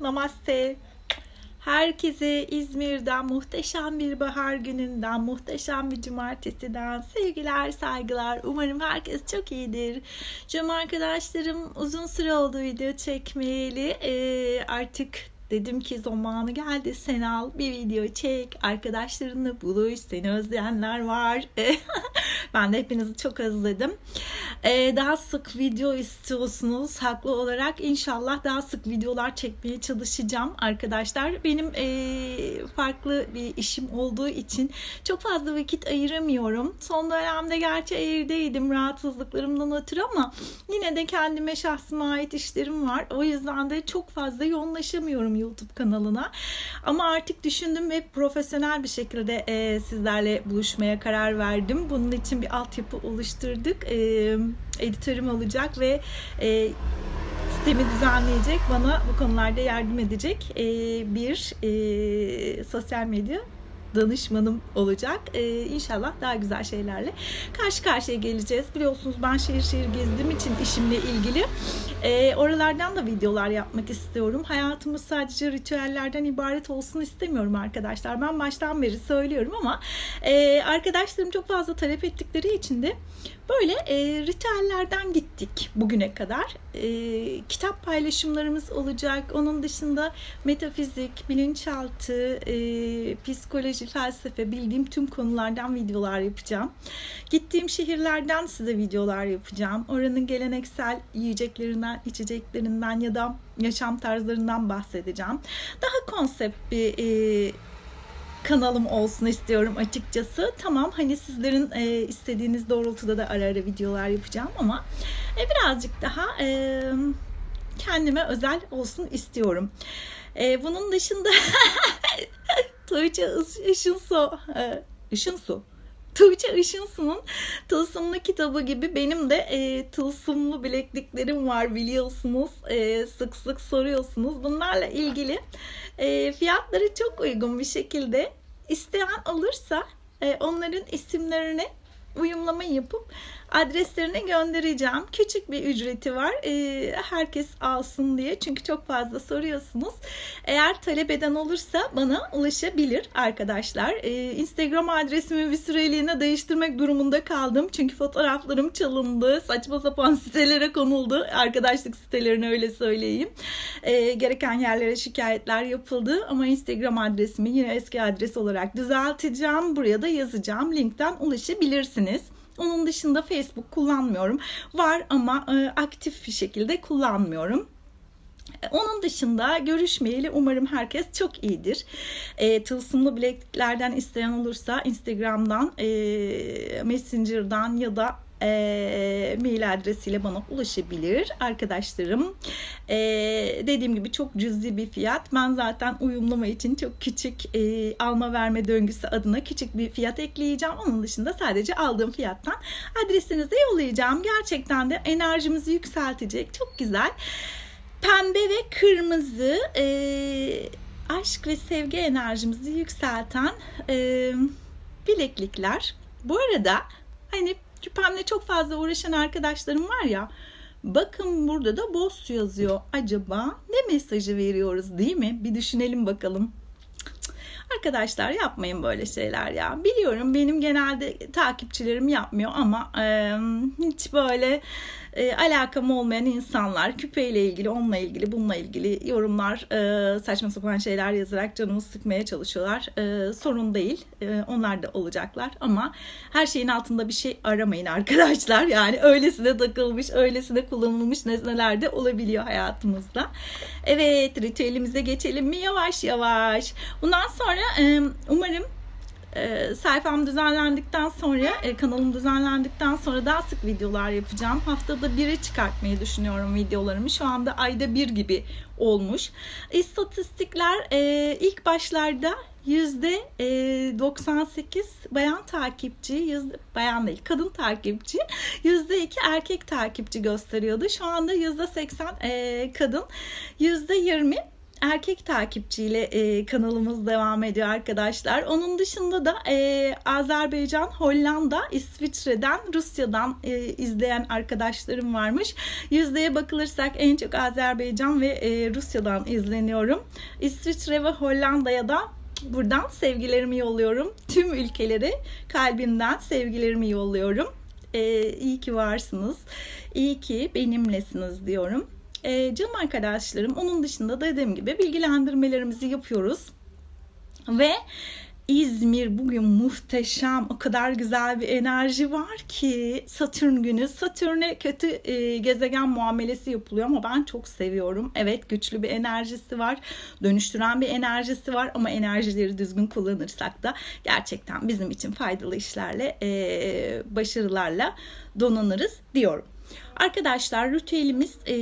Namaste. Herkese İzmir'den muhteşem bir bahar gününden, muhteşem bir cumartesiden sevgiler, saygılar. Umarım herkes çok iyidir. Canım arkadaşlarım uzun süre oldu video çekmeyeli. Ee, artık dedim ki zamanı geldi sen al bir video çek arkadaşlarınla buluş seni özleyenler var ben de hepinizi çok özledim ee, daha sık video istiyorsunuz haklı olarak inşallah daha sık videolar çekmeye çalışacağım arkadaşlar benim e, farklı bir işim olduğu için çok fazla vakit ayıramıyorum son dönemde gerçi evdeydim rahatsızlıklarımdan ötürü ama yine de kendime şahsıma ait işlerim var o yüzden de çok fazla yoğunlaşamıyorum YouTube kanalına. Ama artık düşündüm ve profesyonel bir şekilde e, sizlerle buluşmaya karar verdim. Bunun için bir altyapı oluşturduk. E, editörüm olacak ve e, sistemi düzenleyecek, bana bu konularda yardım edecek e, bir e, sosyal medya danışmanım olacak. Ee, inşallah daha güzel şeylerle karşı karşıya geleceğiz. Biliyorsunuz ben şehir şehir gezdiğim için işimle ilgili e, oralardan da videolar yapmak istiyorum. Hayatımız sadece ritüellerden ibaret olsun istemiyorum arkadaşlar. Ben baştan beri söylüyorum ama e, arkadaşlarım çok fazla talep ettikleri için de böyle e, ritüellerden gittik bugüne kadar. E, kitap paylaşımlarımız olacak. Onun dışında metafizik, bilinçaltı, e, psikoloji, felsefe bildiğim tüm konulardan videolar yapacağım. Gittiğim şehirlerden size videolar yapacağım. Oranın geleneksel yiyeceklerinden, içeceklerinden ya da yaşam tarzlarından bahsedeceğim. Daha konsept bir e, kanalım olsun istiyorum açıkçası. Tamam hani sizlerin e, istediğiniz doğrultuda da ara ara videolar yapacağım ama e, birazcık daha e, kendime özel olsun istiyorum. E, bunun dışında Tuğçe Işınsu e, Işınsu Tuğçe Işınsu'nun Tılsımlı kitabı gibi benim de e, tılsımlı bilekliklerim var biliyorsunuz. E, sık sık soruyorsunuz. Bunlarla ilgili e, fiyatları çok uygun bir şekilde isteyen alırsa e, onların isimlerini uyumlama yapıp adreslerine göndereceğim. Küçük bir ücreti var. E, herkes alsın diye. Çünkü çok fazla soruyorsunuz. Eğer talep eden olursa bana ulaşabilir arkadaşlar. E, Instagram adresimi bir süreliğine değiştirmek durumunda kaldım. Çünkü fotoğraflarım çalındı. Saçma sapan sitelere konuldu. Arkadaşlık sitelerine öyle söyleyeyim. E, gereken yerlere şikayetler yapıldı. Ama Instagram adresimi yine eski adres olarak düzelteceğim. Buraya da yazacağım. Linkten ulaşabilirsiniz. Onun dışında Facebook kullanmıyorum. Var ama e, aktif bir şekilde kullanmıyorum. Onun dışında görüşmeyeli umarım herkes çok iyidir. E, tılsımlı bilekliklerden isteyen olursa Instagram'dan, e, Messenger'dan ya da e, mail adresiyle bana ulaşabilir arkadaşlarım. E, dediğim gibi çok cüzi bir fiyat. Ben zaten uyumlama için çok küçük e, alma verme döngüsü adına küçük bir fiyat ekleyeceğim. Onun dışında sadece aldığım fiyattan adresinize yollayacağım. Gerçekten de enerjimizi yükseltecek. Çok güzel. Pembe ve kırmızı e, aşk ve sevgi enerjimizi yükselten e, bileklikler. Bu arada hani küpemle çok fazla uğraşan arkadaşlarım var ya bakın burada da boss yazıyor. Acaba ne mesajı veriyoruz değil mi? Bir düşünelim bakalım. Arkadaşlar yapmayın böyle şeyler ya. Biliyorum benim genelde takipçilerim yapmıyor ama e, hiç böyle e, alakam olmayan insanlar küpeyle ilgili, onunla ilgili, bununla ilgili yorumlar, e, saçma sapan şeyler yazarak canımı sıkmaya çalışıyorlar. E, sorun değil. E, onlar da olacaklar ama her şeyin altında bir şey aramayın arkadaşlar. Yani öylesine takılmış, öylesine kullanılmış nesneler de olabiliyor hayatımızda. Evet, ritüelimize geçelim mi? Yavaş yavaş. Bundan sonra e, umarım sayfam düzenlendikten sonra kanalım düzenlendikten sonra daha sık videolar yapacağım. Haftada biri çıkartmayı düşünüyorum videolarımı. Şu anda ayda bir gibi olmuş. İstatistikler ilk başlarda yüzde 98 bayan takipçi, yüzde, bayan değil kadın takipçi, yüzde 2 erkek takipçi gösteriyordu. Şu anda yüzde 80 kadın, yüzde 20 erkek takipçiyle e, kanalımız devam ediyor arkadaşlar. Onun dışında da e, Azerbaycan, Hollanda, İsviçre'den, Rusya'dan e, izleyen arkadaşlarım varmış. Yüzdeye bakılırsak en çok Azerbaycan ve e, Rusya'dan izleniyorum. İsviçre ve Hollanda'ya da buradan sevgilerimi yolluyorum. Tüm ülkeleri kalbimden sevgilerimi yolluyorum. E, iyi ki varsınız. İyi ki benimlesiniz diyorum. E, canım arkadaşlarım onun dışında da dediğim gibi bilgilendirmelerimizi yapıyoruz. Ve İzmir bugün muhteşem. O kadar güzel bir enerji var ki Satürn günü. Satürn'e kötü e, gezegen muamelesi yapılıyor ama ben çok seviyorum. Evet güçlü bir enerjisi var. Dönüştüren bir enerjisi var ama enerjileri düzgün kullanırsak da gerçekten bizim için faydalı işlerle, e, başarılarla donanırız diyorum. Arkadaşlar ritüelimiz e,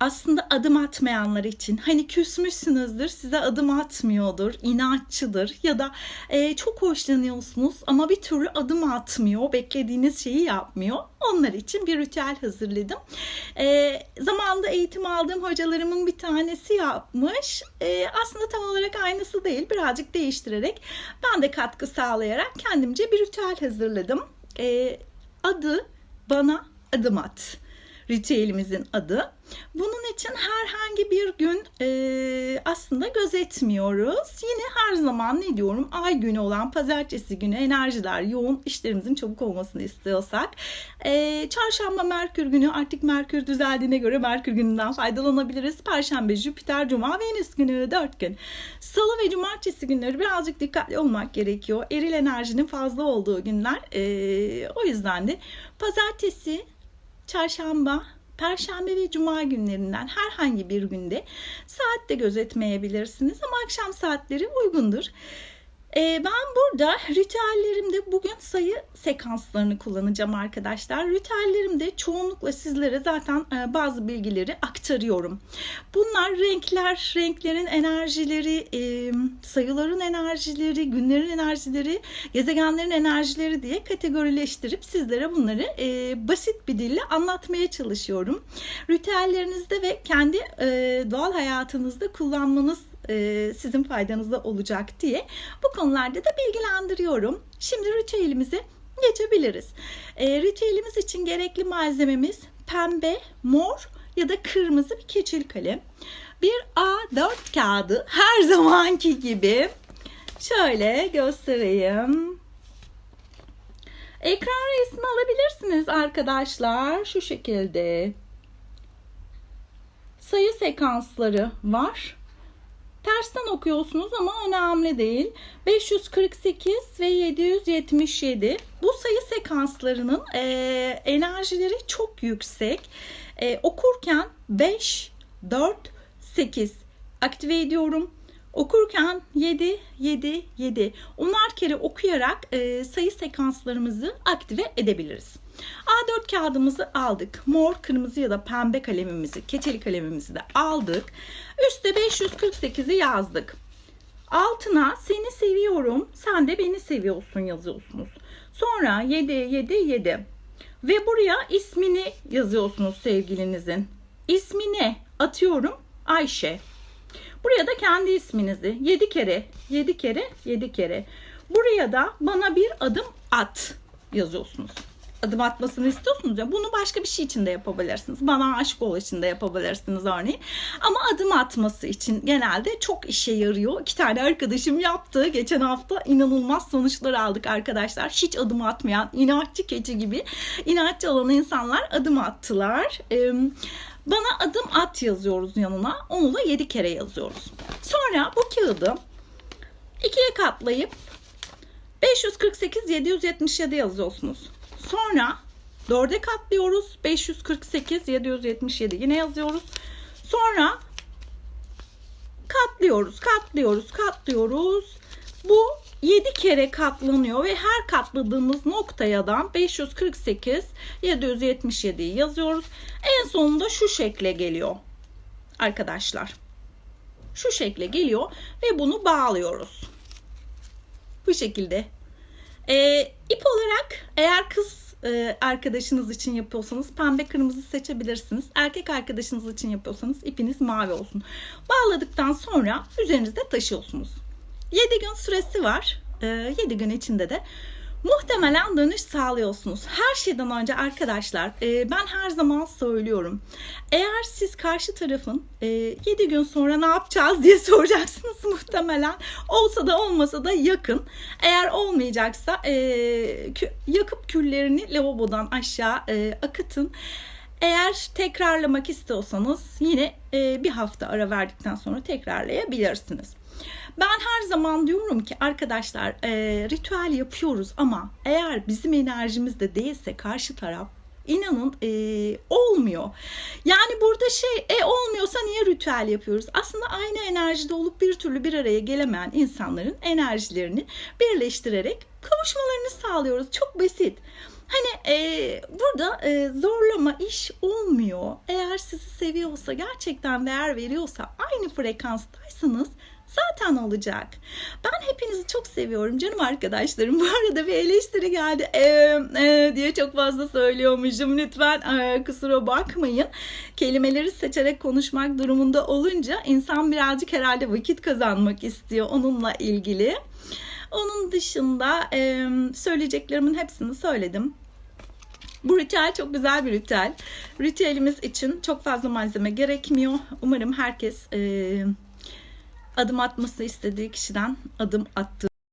aslında adım atmayanlar için. Hani küsmüşsünüzdür size adım atmıyordur inatçıdır ya da e, çok hoşlanıyorsunuz ama bir türlü adım atmıyor beklediğiniz şeyi yapmıyor. Onlar için bir ritüel hazırladım. E, zamanında eğitim aldığım hocalarımın bir tanesi yapmış. E, aslında tam olarak aynısı değil birazcık değiştirerek ben de katkı sağlayarak kendimce bir ritüel hazırladım. E, adı bana adım at ritüelimizin adı. Bunun için herhangi bir gün e, aslında gözetmiyoruz. Yine her zaman ne diyorum ay günü olan pazartesi günü enerjiler yoğun işlerimizin çabuk olmasını istiyorsak e, çarşamba Merkür günü artık Merkür düzeldiğine göre Merkür gününden faydalanabiliriz. Perşembe Jüpiter, Cuma, Venüs günü 4 gün. Salı ve Cumartesi günleri birazcık dikkatli olmak gerekiyor. Eril enerjinin fazla olduğu günler. E, o yüzden de pazartesi çarşamba, perşembe ve cuma günlerinden herhangi bir günde saatte gözetmeyebilirsiniz ama akşam saatleri uygundur. Ee, ben burada ritüellerimde bugün sayı sekanslarını kullanacağım arkadaşlar. Ritüellerimde çoğunlukla sizlere zaten e, bazı bilgileri aktarıyorum. Bunlar renkler, renklerin enerjileri, e, sayıların enerjileri, günlerin enerjileri, gezegenlerin enerjileri diye kategorileştirip sizlere bunları e, basit bir dille anlatmaya çalışıyorum. Ritüellerinizde ve kendi doğal hayatınızda kullanmanız e, sizin faydanıza olacak diye bu konularda da bilgilendiriyorum. Şimdi ritüelimize geçebiliriz. E, ritüelimiz için gerekli malzememiz pembe, mor ya da kırmızı bir keçil kalem. Bir A4 kağıdı her zamanki gibi. Şöyle göstereyim. Ekran resmi alabilirsiniz arkadaşlar. Şu şekilde. Sayı sekansları var. Tersten okuyorsunuz ama önemli değil. 548 ve 777 bu sayı sekanslarının e, enerjileri çok yüksek. E, okurken 5, 4, 8 aktive ediyorum. Okurken 7, 7, 7. Onlar kere okuyarak e, sayı sekanslarımızı aktive edebiliriz. A4 kağıdımızı aldık. Mor, kırmızı ya da pembe kalemimizi, keçeli kalemimizi de aldık. Üste 548'i yazdık. Altına seni seviyorum, sen de beni seviyorsun yazıyorsunuz. Sonra 7, 7, 7. Ve buraya ismini yazıyorsunuz sevgilinizin. İsmi ne? Atıyorum Ayşe. Buraya da kendi isminizi 7 kere, 7 kere, 7 kere. Buraya da bana bir adım at yazıyorsunuz adım atmasını istiyorsunuz ya bunu başka bir şey için de yapabilirsiniz. Bana aşık ol için de yapabilirsiniz örneğin. Ama adım atması için genelde çok işe yarıyor. İki tane arkadaşım yaptı. Geçen hafta inanılmaz sonuçlar aldık arkadaşlar. Hiç adım atmayan inatçı keçi gibi inatçı olan insanlar adım attılar. Ee, bana adım at yazıyoruz yanına. Onu da 7 kere yazıyoruz. Sonra bu kağıdı ikiye katlayıp 548 777 yazıyorsunuz. Sonra 4'e katlıyoruz. 548, 777 yine yazıyoruz. Sonra katlıyoruz, katlıyoruz, katlıyoruz. Bu 7 kere katlanıyor ve her katladığımız noktaya da 548, 777'yi yazıyoruz. En sonunda şu şekle geliyor. Arkadaşlar. Şu şekle geliyor ve bunu bağlıyoruz. Bu şekilde e, ip olarak eğer kız e, arkadaşınız için yapıyorsanız pembe kırmızı seçebilirsiniz. Erkek arkadaşınız için yapıyorsanız ipiniz mavi olsun. Bağladıktan sonra üzerinizde taşıyorsunuz. 7 gün süresi var. 7 gün içinde de muhtemelen dönüş sağlıyorsunuz. Her şeyden önce arkadaşlar e, ben her zaman söylüyorum. Eğer siz karşı tarafın 7 gün sonra ne yapacağız diye soracaksınız muhtemelen. Olsa da olmasa da yakın. Eğer olmayacaksa e, yakıp küllerini lavabodan aşağı e, akıtın. Eğer tekrarlamak istiyorsanız yine e, bir hafta ara verdikten sonra tekrarlayabilirsiniz. Ben her zaman diyorum ki arkadaşlar e, ritüel yapıyoruz ama eğer bizim enerjimizde değilse karşı taraf inanın e, olmuyor. Yani burada şey e olmuyorsa niye ritüel yapıyoruz? Aslında aynı enerjide olup bir türlü bir araya gelemeyen insanların enerjilerini birleştirerek kavuşmalarını sağlıyoruz. Çok basit. Hani e, burada e, zorlama iş olmuyor. Eğer sizi seviyorsa, gerçekten değer veriyorsa, aynı frekanstaysanız zaten olacak. Ben hepinizi çok seviyorum canım arkadaşlarım. Bu arada bir eleştiri geldi e, e, diye çok fazla söylüyormuşum. Lütfen e, kusura bakmayın. Kelimeleri seçerek konuşmak durumunda olunca insan birazcık herhalde vakit kazanmak istiyor onunla ilgili. Onun dışında e, söyleyeceklerimin hepsini söyledim. Bu ritüel çok güzel bir ritüel. Ritüelimiz için çok fazla malzeme gerekmiyor. Umarım herkes e, adım atması istediği kişiden adım attı.